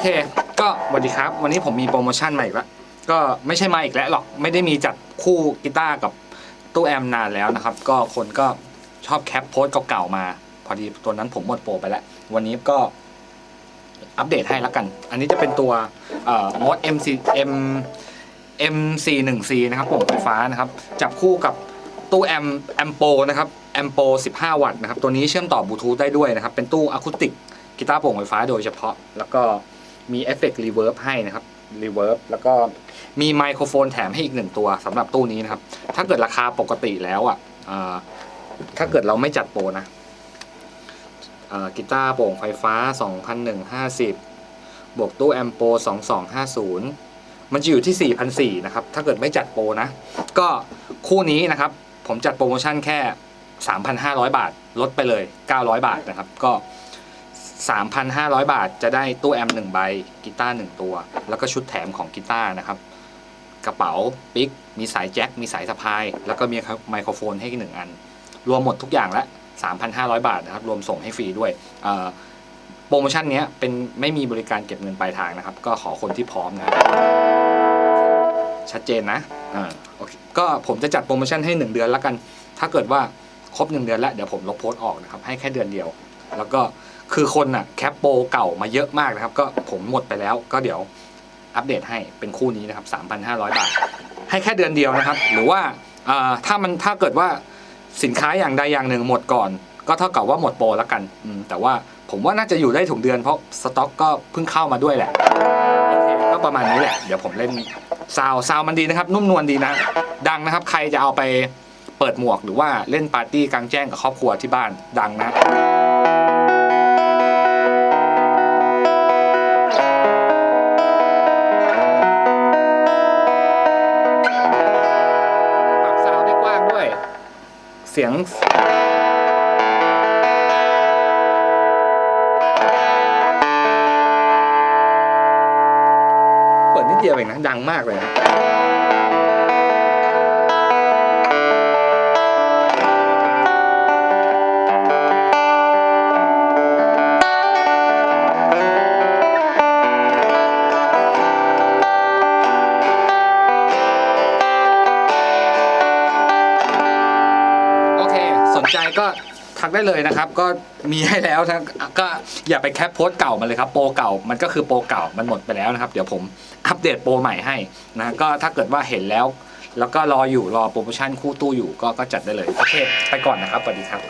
เค ก็สวัสดีครับ วันนี้ผมมีโปรโมชั่นมาอีกแล้วก็ไม่ใช่มาอีกแล้วหรอก ไม่ได้มีจัดคู่กีตาร์กับตู้แอมนานแล้วนะครับ ก็คนก็ชอบแคปโพสเก่าๆมา พอดีตัวนั้นผมหมดโปรไปแล้ว วันนี้ก็อัปเดตให้แล้วกัน อันนี้จะเป็นตัวเอ่อมด MC M MC1C นะครับผมไฟฟ้านะครับ จับคู่กับตู้แอมแอมโปนะครับแอมโป15 วัตต์นะครับ ตัวนี้เชื่อมต่อบลูทูธได้ด้วยนะครับ เป็นตู้อะคูติกกีตาร์โปร่งไฟฟ้าโดยเฉพาะ แล้วก็ มีเอฟเฟกต์รีเวิร์บให้นะครับรีเวิร์บแล้วก็มีไมโครโฟนแถมให้อีกหนึ่งตัวสำหรับตู้นี้นะครับ ถ้าเกิดราคาปกติแล้วอะถ้าเกิดเราไม่จัดโปรนะกีตาร์โปร่งไฟฟ้า 2,150 บวกตู้แอมโป2250 มันจะอยู่ที่ 4,400นะครับ ถ้าเกิดไม่จัดโปรนะ ก็คู่นี้นะครับ ผมจัดโปรโมชั่นแค่ 3,500 บาท ลดไปเลย 900 บาทนะครับ ก็ 3,500 บาทจะได้ตู้แอม1ใบกีตาร์1ตัว แล้วก็ชุดแถมของกีตาร์นะครับ กระเป๋าปิกมีสายแจ็ค มีสายสะพาย แล้วก็มีไมโครโฟนให้หนึ่งอัน รวมหมดทุกอย่างละ 3,500 บาทนะครับ รวมส่งให้ฟรีด้วยโปรโมชั่นนี้เป็นไม่มีบริการเก็บเงินปลายทางนะครับ ก็ขอคนที่พร้อมนะชัดเจนนะอ่าโอเคก็ผมจะจัดโปรโมชั่นให้ 1 เดือนแล้วกัน ถ้าเกิดว่าครบ 1 เดือนแล้วเดี๋ยวผมลบโพสต์ออกนะครับให้แค่เดือนเดียว แล้วก็คือคนอะแคปโปรเก่ามาเยอะมากนะครับ ก็ผมหมดไปแล้ว ก็เดี๋ยวอัปเดตให้เป็นคู่นี้นะครับ 3,500 บาท ให้แค่เดือนเดียวนะครับ หรือว่าถ้ามันถ้าเกิดว่าสินค้าอย่างใดอย่างหนึ่งหมดก่อน ก็เท่ากับว่าหมดโปรแล้วกันแต่ว่าผมว่าน่าจะอยู่ได้ถึงเดือนเพราะสต็อกก็เพิ่งเข้ามาด้วยแหละโอเคก็ประมาณนี้แหละ เดี๋ยวผมเล่นซาวซาวมันดีนะครับ นุ่มนวลดีนะ ดังนะครับ ใครจะเอาไปเปิดหมวกหรือว่าเล่นปาร์ตี้กลางแจ้งกับครอบครัวที่บ้านดังนะ สียง เปิดนิดเดียวเองนะ ดังมากเลยนะ ใจก็ทักได้เลยนะครับ ก็มีให้แล้วนะก็อย่าไปแคปโพสต์เก่ามาเลยครับโปรเก่ามันก็คือโปรเก่ามันหมดไปแล้วนะครับ เดี๋ยวผมอัปเดตโปรใหม่ให้นะก็ถ้าเกิดว่าเห็นแล้ว แล้วก็รออยู่รอโปรโมชั่นคู่ตู้อยู่ก็ก็จัดได้เลย โอเค ไปก่อนนะครับสวัสดีครับ